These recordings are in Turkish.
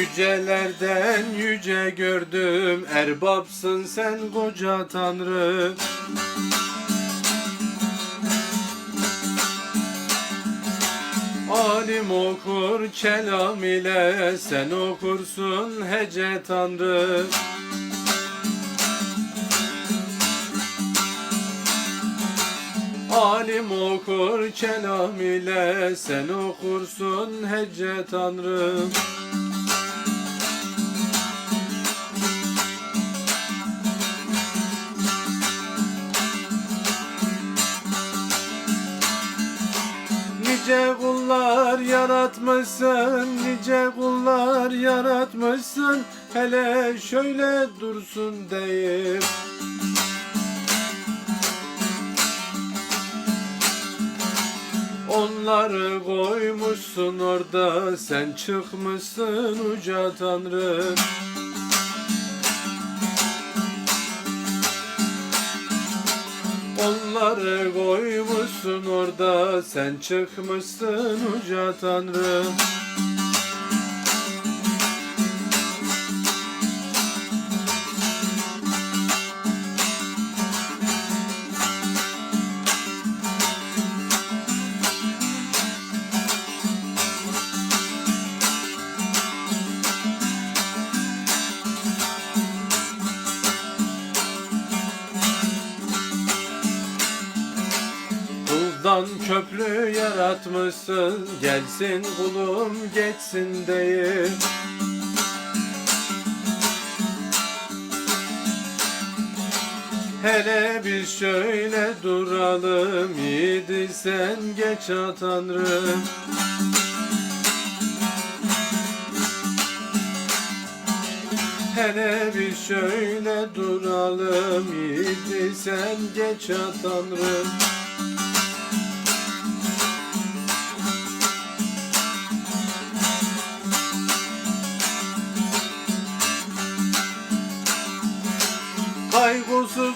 Yücelerden yüce gördüm Erbapsın sen koca tanrı. Alim okur kelam ile Sen okursun hece tanrı. Alim okur kelam ile Sen okursun hece tanrı Nice kullar yaratmışsın, nice kullar yaratmışsın. Hele şöyle dursun deyip. Onları koymuşsun orada Sen çıkmışsın uca tanrı. Onları koymuşsun orada Sen çıkmışsın uca tanrı Kuldan köprü yaratmışsın. Gelsin kulum geçsin deyip Hele bir şöyle duralım. Yiğidi sen geç ha Hele bir şöyle duralım. Yiğidi sen geç ha tanrım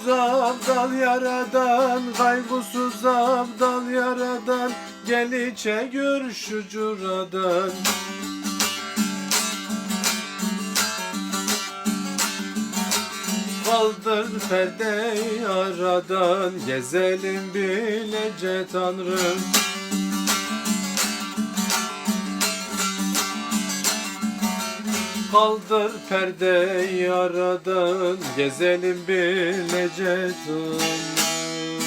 Kaygısız abdal yaradan, kaygısız abdal yaradan Gel içe gör şu curadan. Kaldır perdeyi aradan Gezelim bilece tanrım Kaldır perdeyi aradan Gezelim bilece tanrım